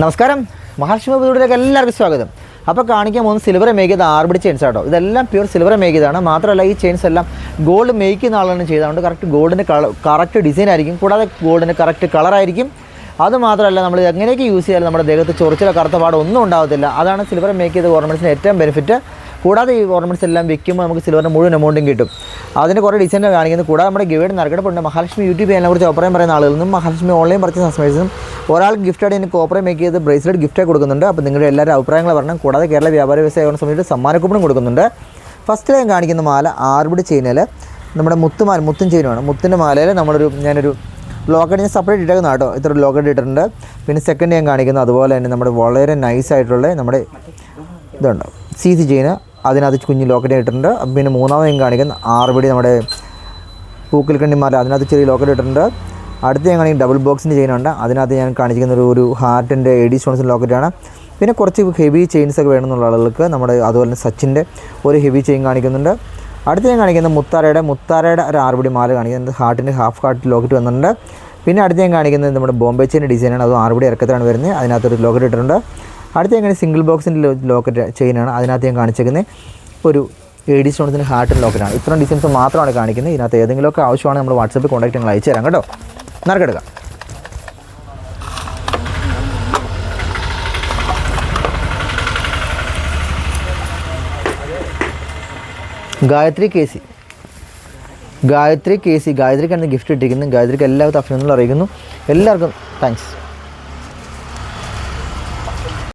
നമസ്കാരം. മഹാലക്ഷ്മി വീഡിയോയിലേക്ക് എല്ലാവർക്കും സ്വാഗതം. അപ്പോൾ കാണിക്കാൻ പോകുന്ന സിൽവർ മേക്കിയത് ആർബിഡ് ചെയിൻസ് ആട്ടോ. ഇതെല്ലാം പ്യൂർ സിൽവർ മേക്കിയതാണ് മാത്രമല്ല ഈ ചെയിൻസ് എല്ലാം ഗോൾഡ് മേക്കുന്ന ആളാണ് ചെയ്തതുകൊണ്ട് കറക്റ്റ് ഗോൾഡിന് കറക്റ്റ് ഡിസൈൻ ആയിരിക്കും. കൂടാതെ ഗോൾഡിന് കറക്റ്റ് കളറായിരിക്കും അതുമാത്രമല്ല നമ്മൾ എങ്ങനെയൊക്കെ യൂസ് ചെയ്യാലും നമ്മുടെ ദേഹത്ത് ചൊറിച്ചിലോ കറുത്ത പാടോ ഒന്നും ഉണ്ടാകത്തില്ല അതാണ് സിൽവർ മേക്ക് ചെയ്ത ഏറ്റവും ബെനിഫിറ്റ് കൂടാതെ ഈ ഓർണമെന്റ്സ് എല്ലാം വെക്കുമ്പോൾ നമുക്ക് സിൽവറിന് മുഴുവൻ എമൗണ്ടും കിട്ടും. അതിന് കുറേ ഡിസൈൻ കാണിക്കുന്നത് കൂടാതെ നമ്മുടെ ഗിവേഡ് നറുക്കെടുപ്പുണ്ട് മഹാലക്ഷ്മി യൂട്യൂബ് ചാനലിനെ കുറിച്ച് ഓപ്പറേം പറയുന്ന ആളുകളിൽ നിന്നും മഹാലക്ഷ്മി ഓൺലൈൻ പർച്ചേസ് കസ്റ്റമേഴ്സിനും ഒരാൾക്ക് ഗിഫ്റ്റായിട്ട് എനിക്ക് ഓപ്പറേം മേക്ക് ചെയ്ത് ബ്രേസ്ലെറ്റ് ഗിഫ്റ്റായി കൊടുക്കുന്നുണ്ട്. അപ്പോൾ നിങ്ങളുടെ എല്ലാവരും അഭിപ്രായങ്ങൾ പറഞ്ഞാൽ കൂടാതെ കേരള വ്യാപാര വ്യവസായ സമയത്ത് സമ്മാന കൂപ്പണും കൊടുക്കുന്നുണ്ട്. ഫസ്റ്റ് ഞാൻ കാണിക്കുന്ന മാല ആർബിഡ് ചെയിനിൽ നമ്മുടെ മുത്തുമാല മുത്തും ചെയിനുമാണ് മുത്തിന്റെ മാലയിൽ നമ്മളൊരു ഞാനൊരു ലോക്കറ്റ് ഞാൻ സെപ്പറേറ്റ് ഇട്ടേക്കുന്ന കേട്ടോ. ഇത്ര ലോക്കറ്റ് ഇട്ടിട്ടുണ്ട്. പിന്നെ സെക്കൻഡ് ഞാൻ കാണിക്കുന്നത് അതുപോലെ തന്നെ നമ്മുടെ വളരെ നൈസ് ആയിട്ടുള്ള നമ്മുടെ ഇതുണ്ട്? സി സി ചെയിന് അതിനകത്ത് കുഞ്ഞ് ലോക്കറ്റ് ഇട്ടിട്ടുണ്ട്. പിന്നെ മൂന്നാമത് ഞാൻ കാണിക്കുന്ന ആറുപടി നമ്മുടെ പൂക്കൽ കണ്ണിമാല അതിനകത്ത് ചെറിയ ലോക്കറ്റ് ഇട്ടിട്ടുണ്ട്. അടുത്ത് ഞാൻ കാണിക്കും ഡബിൾ ബോക്സിന്റെ ചെയിനുണ്ട് അതിനകത്ത് ഞാൻ കാണിക്കുന്ന ഒരു ഒരു ഹാർട്ടിന്റെ എഡി സ്റ്റോൺസിന്റെ ലോക്കറ്റാണ് പിന്നെ കുറച്ച് ഹെവി ചെയിൻസ് ഒക്കെ വേണമെന്നുള്ള ആളുകൾക്ക് നമ്മുടെ അതുപോലെ തന്നെ സച്ചിന്റെ ഒരു ഹെവി ചെയിൻ കാണിക്കുന്നുണ്ട്. അടുത്ത് ഞാൻ കാണിക്കുന്ന മുത്താരയുടെ മുത്താരയുടെ ഒരു ആറുപടി മാല കാണിക്കുന്നത് ഹാർട്ടിന്റെ ഹാഫ് ഹാർട്ട് ലോക്കറ്റ് വന്നിട്ടുണ്ട്. പിന്നെ അടുത്ത് ഞാൻ കാണിക്കുന്നത് നമ്മുടെ ബോംബെ ചെയിന്റെ ഡിസൈനാണ് അത് ആറുപടി ഇറക്കത്താണ് വരുന്നത്. അതിനകത്തൊരു ലോക്കറ്റ് ഇട്ടിട്ടുണ്ട്. അടുത്ത് ഞാൻ സിംഗിൾ ബോക്സിന്റെ ലോക്കറ്റ് ചെയിനാണ് അതിനകത്ത് ഞാൻ കാണിച്ചേക്കുന്നത് ഒരു എ ഡി സ്റ്റോൺസിന്റെ ഹാർട്ടിന്റെ ലോക്കറ്റാണ് ഇത്രയും ഡിസൈൻസ് മാത്രമാണ് കാണിക്കുന്നത്. ഇതിനകത്ത് ഏതെങ്കിലുമൊക്കെ ആവശ്യമാണ് നമ്മൾ വാട്സപ്പിൽ കോൺടാക്ട് ഞങ്ങൾ അയച്ചു തരാം കേട്ടോ. നറുക്കെടുക്കാം. Gayathri K C. Gayathri K C. ഗായത്രിക്കാണ് gift ഇട്ടിരിക്കുന്നത്. ഗായത്രിക്ക് എല്ലാവർക്കും അഭിനന്ദനങ്ങൾ അറിയിക്കുന്നു. എല്ലാവർക്കും താങ്ക്സ്